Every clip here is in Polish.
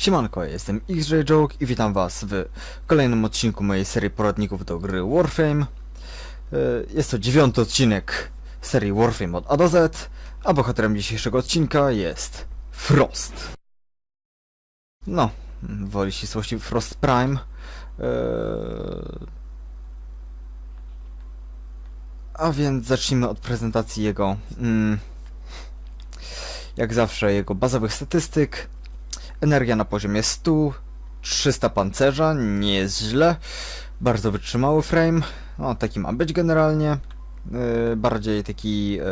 Siemanko, jestem XJ Joke i witam was w kolejnym odcinku mojej serii poradników do gry Warframe. E, Jest to dziewiąty odcinek serii Warframe od A do Z, a bohaterem dzisiejszego odcinka jest Frost. No, woli ścisłości Frost Prime. E, A więc zacznijmy od prezentacji jego, mm, jak zawsze, jego bazowych statystyk. Energia na poziomie 100, 300 pancerza, nie jest źle. Bardzo wytrzymały frame, no taki ma być generalnie. Yy, bardziej taki yy,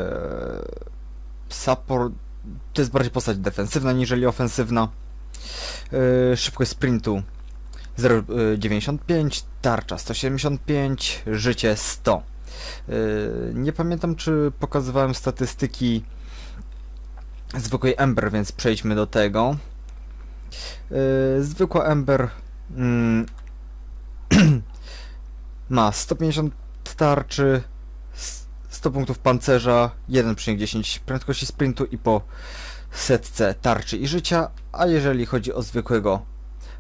support, to jest bardziej postać defensywna niżeli ofensywna. Yy, szybkość sprintu 0,95, tarcza 175, życie 100. Yy, nie pamiętam czy pokazywałem statystyki zwykłej Ember, więc przejdźmy do tego. Yy, zwykła Ember mm, ma 150 tarczy, s- 100 punktów pancerza, 1,10 prędkości sprintu i po setce tarczy i życia, a jeżeli chodzi o zwykłego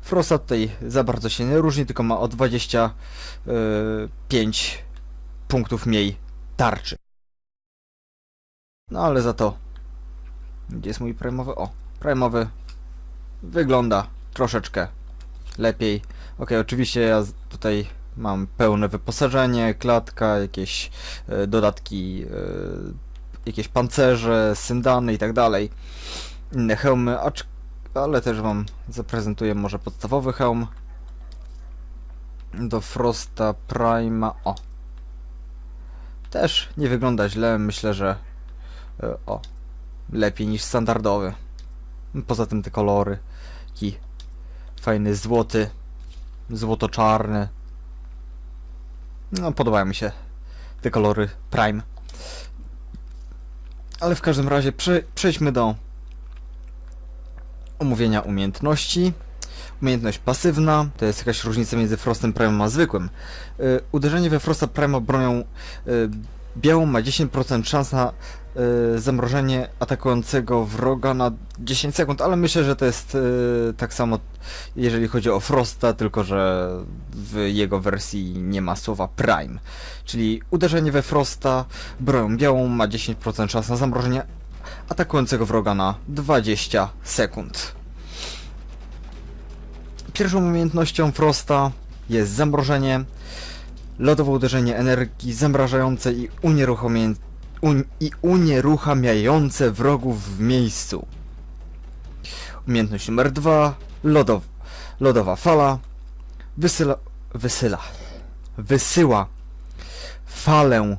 Frosta tutaj za bardzo się nie różni, tylko ma o 25 punktów mniej tarczy. No ale za to gdzie jest mój prime'owy? O, prime'owy wygląda troszeczkę lepiej. Ok, oczywiście ja tutaj mam pełne wyposażenie, klatka, jakieś e, dodatki, e, jakieś pancerze, syndany i tak dalej. Inne hełmy, ale też wam zaprezentuję może podstawowy hełm do Frosta Prima. O! Też nie wygląda źle, myślę, że e, o, lepiej niż standardowy. Poza tym te kolory. Taki fajny złoty, złoto-czarny. No, podobają mi się te kolory Prime. Ale w każdym razie prze, przejdźmy do omówienia umiejętności. Umiejętność pasywna to jest jakaś różnica między Frostem Prime a zwykłym. Y, uderzenie we Frosta Prime bronią y, białą ma 10% szans na y, zamrożenie atakującego wroga na 10 sekund, ale myślę, że to jest y, tak samo jeżeli chodzi o Frosta, tylko że w jego wersji nie ma słowa Prime. Czyli uderzenie we Frosta broją białą ma 10% szans na zamrożenie atakującego wroga na 20 sekund. Pierwszą umiejętnością Frosta jest zamrożenie, lodowe uderzenie energii zamrażające i unieruchomię... Un... i unieruchamiające wrogów w miejscu. Umiejętność numer dwa Lodow... Lodowa fala. Wysyla... Wysyla. Wysyła falę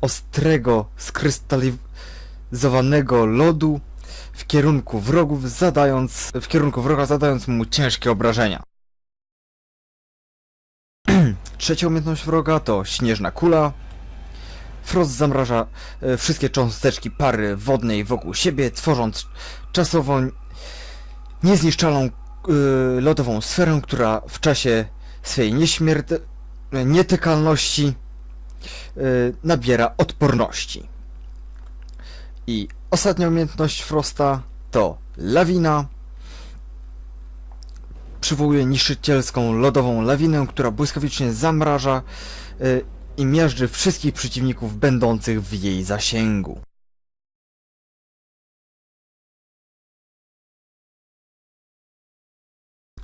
ostrego, skrystalizowanego lodu w kierunku wrogów, zadając... w kierunku wroga, zadając mu ciężkie obrażenia. Trzecia umiejętność wroga to śnieżna kula. Frost zamraża e, wszystkie cząsteczki pary wodnej wokół siebie, tworząc czasowo niezniszczalną y, lodową sferę, która w czasie swej nieśmiertelności, nietykalności y, nabiera odporności. I ostatnia umiejętność Frosta to lawina. Przywołuje niszczycielską lodową lawinę, która błyskawicznie zamraża y, i miażdży wszystkich przeciwników będących w jej zasięgu.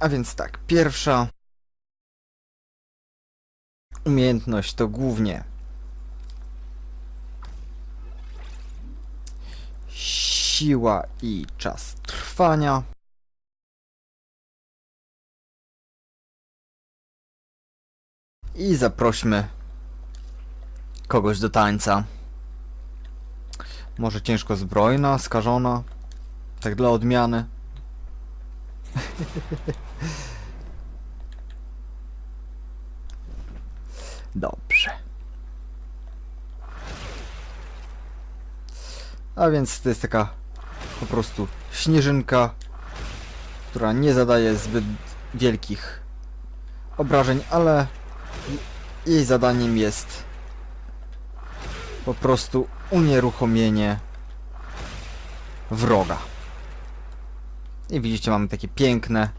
A więc tak, pierwsza umiejętność to głównie siła i czas trwania. I zaprośmy kogoś do tańca. Może ciężko zbrojna, skażona. Tak dla odmiany. Dobrze. A więc to jest taka po prostu śnieżynka, która nie zadaje zbyt wielkich obrażeń, ale jej zadaniem jest po prostu unieruchomienie wroga. I widzicie, mamy takie piękne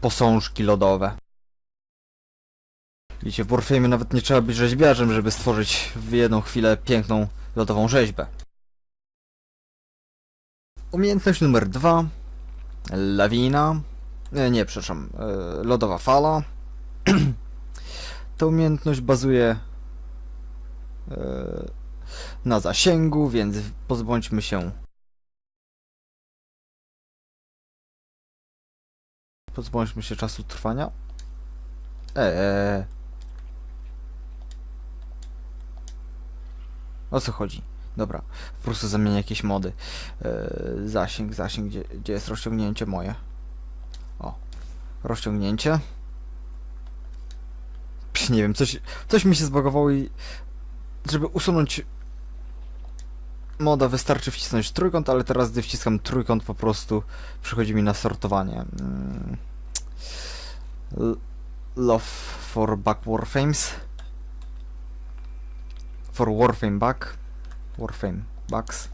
posążki lodowe. Widzicie, w Warframe'ie nawet nie trzeba być rzeźbiarzem, żeby stworzyć w jedną chwilę piękną lodową rzeźbę. Umiejętność numer dwa. Lawina. Nie, nie, przepraszam. e, Lodowa fala. Ta umiejętność bazuje e, na zasięgu, więc pozbądźmy się pozbądźmy się czasu trwania. Eee. O co chodzi? Dobra, po prostu zamienię jakieś mody. Eee, zasięg, zasięg, gdzie, gdzie jest rozciągnięcie moje? O, rozciągnięcie. Nie wiem, coś, coś mi się zbagowało i żeby usunąć moda wystarczy wcisnąć trójkąt, ale teraz gdy wciskam trójkąt po prostu przychodzi mi na sortowanie. Mm. Love for back Warframes. For Warframe back. Warframe backs.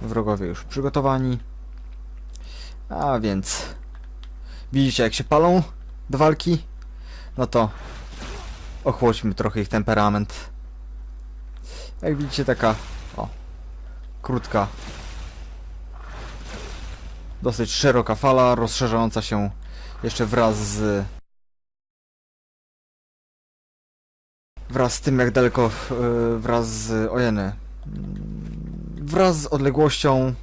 Wrogowie już przygotowani. A więc widzicie jak się palą do walki? No to ochłodźmy trochę ich temperament. Jak widzicie taka, o, krótka, dosyć szeroka fala, rozszerzająca się jeszcze wraz z wraz z tym jak daleko, e, wraz z, ojeny, wraz z odległością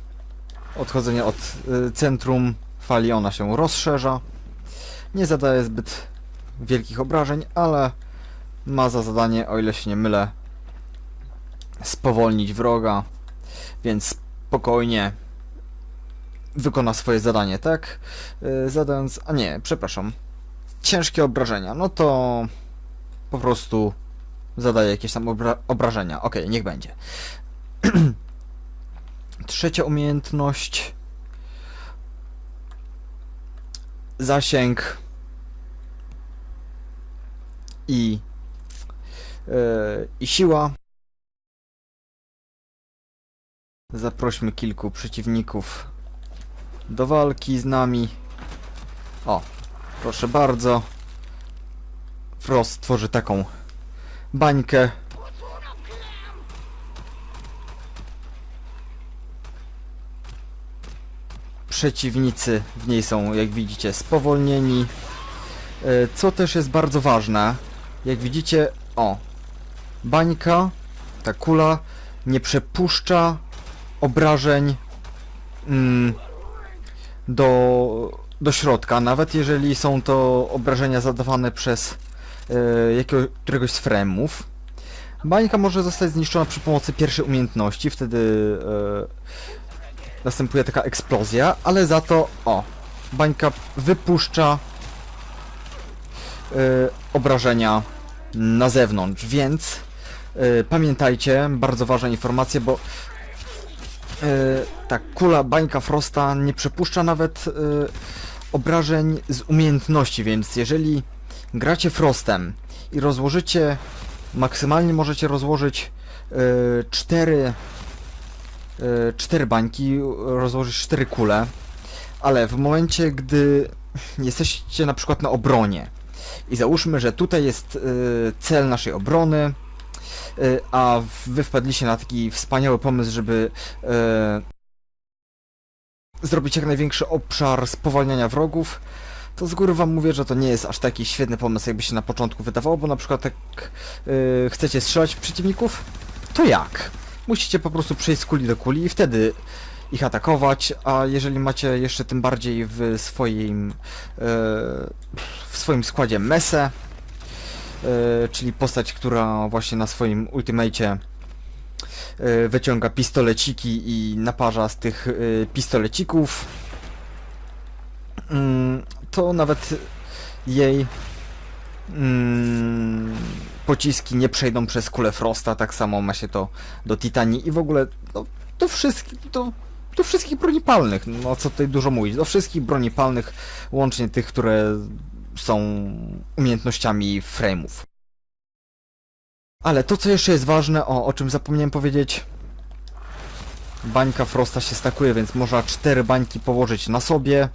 odchodzenia od e, centrum fali ona się rozszerza. Nie zadaje zbyt wielkich obrażeń, ale ma za zadanie, o ile się nie mylę, spowolnić wroga, więc spokojnie wykona swoje zadanie, tak? Yy, zadając, a nie, przepraszam, ciężkie obrażenia, no to po prostu zadaje jakieś tam obra obrażenia. Okej, niech będzie. Trzecia umiejętność. Zasięg i yy, i siła. Zaprośmy kilku przeciwników do walki z nami. O, proszę bardzo. Frost tworzy taką bańkę. Przeciwnicy w niej są, jak widzicie, spowolnieni. E, Co też jest bardzo ważne, jak widzicie, o, bańka, ta kula nie przepuszcza obrażeń mm, do, do środka, nawet jeżeli są to obrażenia zadawane przez jakiego, któregoś z fremów. Bańka może zostać zniszczona przy pomocy pierwszej umiejętności, wtedy e, następuje taka eksplozja, ale za to, o, bańka wypuszcza e, obrażenia na zewnątrz, więc e, pamiętajcie, bardzo ważna informacja, bo e, ta kula bańka Frosta nie przepuszcza nawet e, obrażeń z umiejętności, więc jeżeli gracie Frostem i rozłożycie, maksymalnie możecie rozłożyć e, cztery bańki, rozłożyć cztery kule, ale w momencie, gdy jesteście na przykład na obronie i załóżmy, że tutaj jest e, cel naszej obrony, e, a wy wpadliście na taki wspaniały pomysł, żeby e, zrobić jak największy obszar spowalniania wrogów, to z góry wam mówię, że to nie jest aż taki świetny pomysł, jakby się na początku wydawało, bo na przykład jak e, chcecie strzelać przeciwników, to jak? Musicie po prostu przejść z kuli do kuli i wtedy ich atakować, a jeżeli macie jeszcze tym bardziej w swoim e, w swoim składzie mesę, e, czyli postać, która właśnie na swoim ultimacie e, wyciąga pistoleciki i naparza z tych pistolecików, mm, to nawet jej mm, pociski nie przejdą przez kulę Frosta, tak samo ma się to do Titanii i w ogóle no, do wszystkich, do, do wszystkich broni palnych, no co tutaj dużo mówić, do wszystkich broni palnych, łącznie tych, które są umiejętnościami frame'ów. Ale to, co jeszcze jest ważne, o, o czym zapomniałem powiedzieć, bańka Frosta się stakuje, więc można cztery bańki położyć na sobie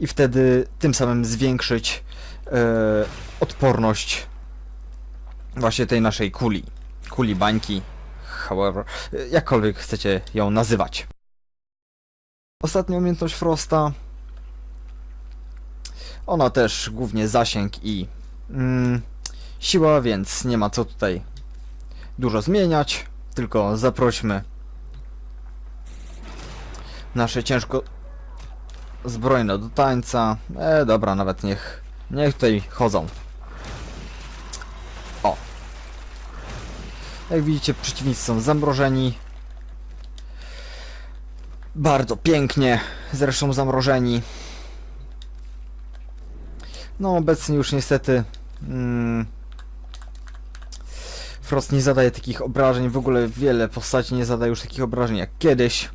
i wtedy tym samym zwiększyć e, odporność właśnie tej naszej kuli. Kuli bańki, however, jakkolwiek chcecie ją nazywać. Ostatnia umiejętność Frosta. Ona też głównie zasięg i mm, siła, więc nie ma co tutaj dużo zmieniać. Tylko zaprośmy nasze ciężko zbrojne do tańca. E, dobra, nawet niech, niech tutaj chodzą. Jak widzicie, przeciwnicy są zamrożeni. Bardzo pięknie, zresztą zamrożeni. No, obecnie już niestety mm, Frost nie zadaje takich obrażeń, w ogóle wiele postaci nie zadaje już takich obrażeń jak kiedyś.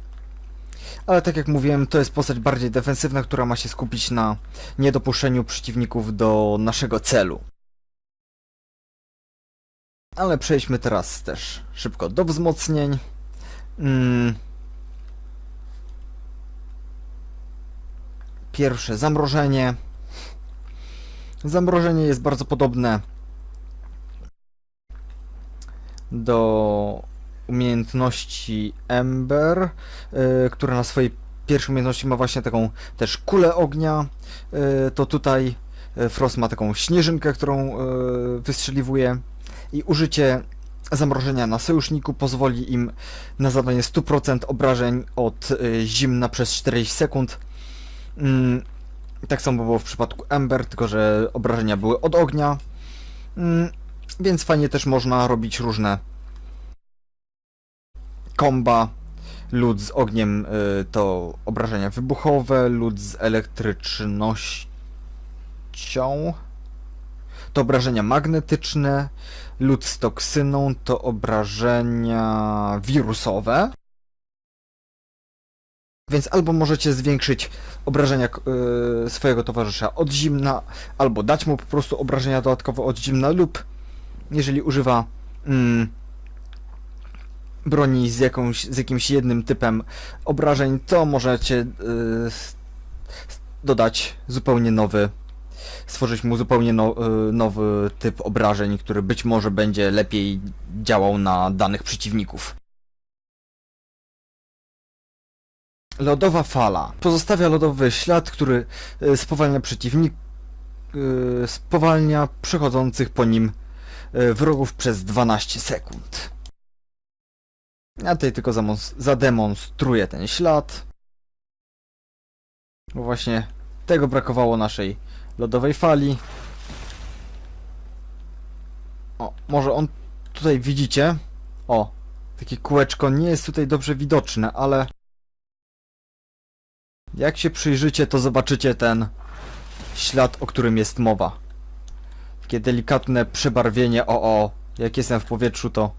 Ale tak jak mówiłem, to jest postać bardziej defensywna, która ma się skupić na niedopuszczeniu przeciwników do naszego celu. Ale przejdźmy teraz też szybko do wzmocnień. Mm. Pierwsze zamrożenie. Zamrożenie jest bardzo podobne do umiejętności Ember, y, która na swojej pierwszej umiejętności ma właśnie taką też kulę ognia. Y, to tutaj y, Frost ma taką śnieżynkę, którą wystrzeliwuje i użycie zamrożenia na sojuszniku pozwoli im na zadanie 100% obrażeń od y, zimna przez 40 sekund. Mm, tak samo było w przypadku Ember, tylko że obrażenia były od ognia. Mm, więc fajnie też można robić różne komba. Lód z ogniem y, to obrażenia wybuchowe, lód z elektrycznością to obrażenia magnetyczne, lód z toksyną to obrażenia wirusowe. Więc albo możecie zwiększyć obrażenia y, swojego towarzysza od zimna, albo dać mu po prostu obrażenia dodatkowe od zimna, lub jeżeli używa mm, broni z, jakąś, z jakimś jednym typem obrażeń, to możecie y, s- dodać zupełnie nowy, stworzyć mu zupełnie no, y, nowy typ obrażeń, który być może będzie lepiej działał na danych przeciwników. Lodowa fala. Pozostawia lodowy ślad, który y, spowalnia przeciwnik, y, spowalnia przechodzących po nim wrogów przez 12 sekund. Ja tutaj tylko zademonstruję ten ślad. Bo właśnie tego brakowało naszej lodowej fali. O, może on tutaj widzicie? O, takie kółeczko nie jest tutaj dobrze widoczne, ale jak się przyjrzycie, to zobaczycie ten ślad, o którym jest mowa. Takie delikatne przebarwienie, o o, jak jestem w powietrzu, to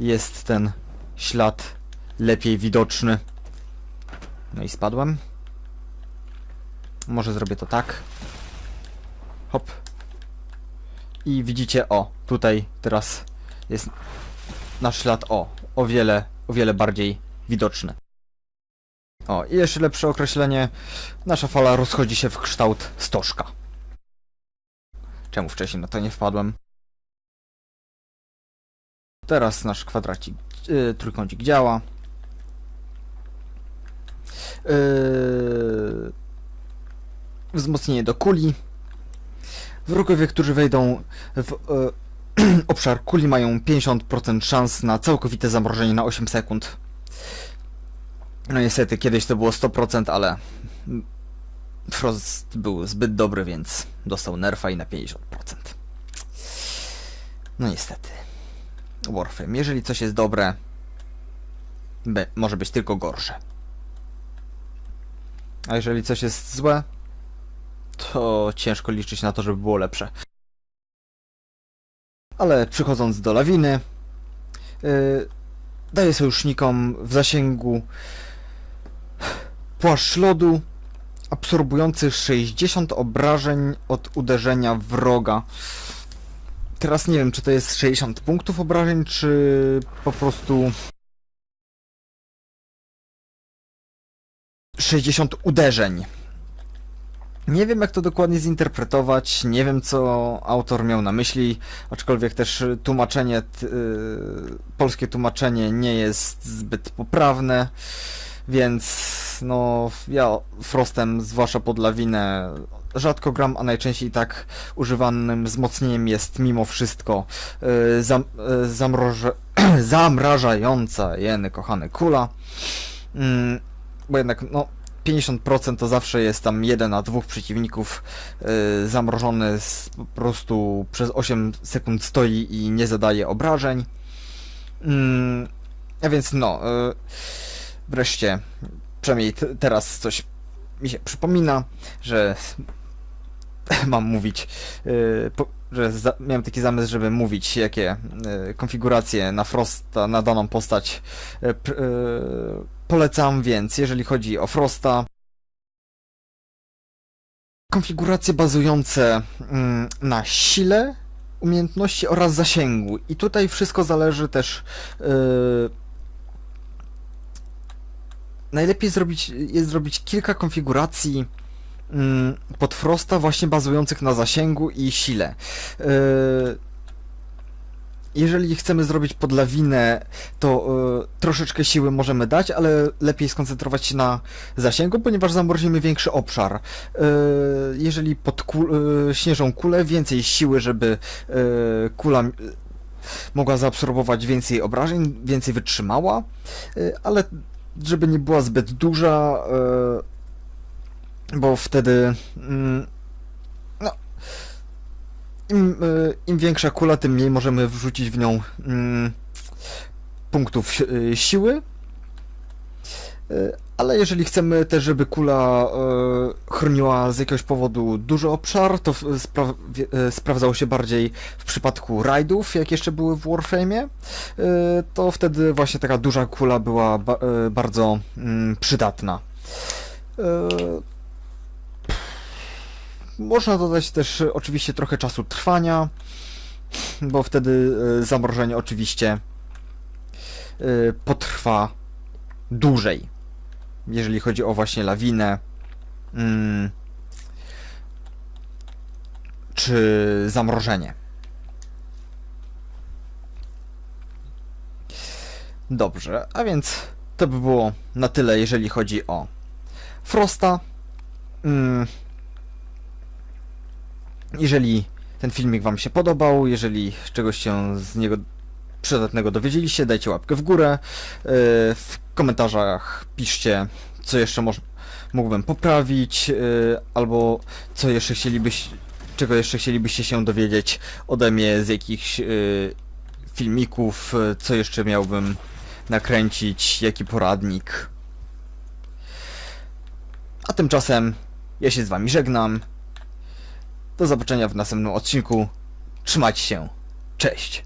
jest ten ślad lepiej widoczny. No i spadłem. Może zrobię to tak. Hop. I widzicie, o, tutaj teraz jest nasz ślad, o, o wiele, o wiele bardziej widoczny. O, i jeszcze lepsze określenie. Nasza fala rozchodzi się w kształt stożka. Czemu wcześniej na to nie wpadłem? Teraz nasz kwadracik, yy, trójkącik działa. Yy, wzmocnienie do kuli. Wrogowie, którzy wejdą w yy, obszar kuli mają 50% szans na całkowite zamrożenie na 8 sekund. No niestety, kiedyś to było 100%, ale Frost był zbyt dobry, więc dostał nerfa i na 50%. No niestety. Warframe. Jeżeli coś jest dobre, może być tylko gorsze. A jeżeli coś jest złe, to ciężko liczyć na to, żeby było lepsze. Ale przychodząc do lawiny, yy, daje sojusznikom w zasięgu płaszcz lodu absorbujący 60 obrażeń od uderzenia wroga. Teraz nie wiem, czy to jest 60 punktów obrażeń, czy po prostu 60 uderzeń. Nie wiem jak to dokładnie zinterpretować, nie wiem co autor miał na myśli, aczkolwiek też tłumaczenie, yy, polskie tłumaczenie nie jest zbyt poprawne, więc no ja Frostem, zwłaszcza pod lawinę, rzadko gram, a najczęściej tak używanym wzmocnieniem jest mimo wszystko yy, zam, yy, zamroże, zamrażająca jeny kochane kula. Mm, bo jednak no 50% to zawsze jest tam jeden na dwóch przeciwników yy, zamrożony z, po prostu przez 8 sekund stoi i nie zadaje obrażeń. Mm, a więc no, yy, wreszcie, przynajmniej teraz coś mi się przypomina, że mam mówić, yy, po, że miałem taki zamysł, żeby mówić, jakie yy, konfiguracje na Frosta, na daną postać pr- yy, polecam, więc jeżeli chodzi o Frosta, konfiguracje bazujące mm, na sile, umiejętności oraz zasięgu. I tutaj wszystko zależy też. Yy, najlepiej zrobić jest zrobić kilka konfiguracji mm, pod Frosta właśnie bazujących na zasięgu i sile. Yy, jeżeli chcemy zrobić pod lawinę, to y, troszeczkę siły możemy dać, ale lepiej skoncentrować się na zasięgu, ponieważ zamrozimy większy obszar. Y, jeżeli pod kul, y, śnieżą kulę, więcej siły, żeby kula mogła zaabsorbować więcej obrażeń, więcej wytrzymała, ale żeby nie była zbyt duża, bo wtedy mm, im, y, Im większa kula, tym mniej możemy wrzucić w nią mm, punktów y, siły. Y, Ale jeżeli chcemy też, żeby kula chroniła z jakiegoś powodu duży obszar, to spra- sprawdzało się bardziej w przypadku rajdów, jak jeszcze były w Warframe'ie, y, to wtedy właśnie taka duża kula była ba- bardzo mm, przydatna. Można dodać też e, oczywiście trochę czasu trwania, bo wtedy e, zamrożenie oczywiście e, potrwa dłużej, jeżeli chodzi o właśnie lawinę mm, czy zamrożenie. Dobrze, a więc to by było na tyle, jeżeli chodzi o Frosta. Mm, jeżeli ten filmik Wam się podobał, jeżeli czegoś się z niego przydatnego dowiedzieliście, dajcie łapkę w górę. Yy, W komentarzach piszcie, co jeszcze mógłbym poprawić, yy, albo co jeszcze chcielibyście, czego jeszcze chcielibyście się dowiedzieć ode mnie z jakichś yy, filmików, co jeszcze miałbym nakręcić, jaki poradnik. A tymczasem ja się z Wami żegnam. Do zobaczenia w następnym odcinku. Trzymajcie się. Cześć.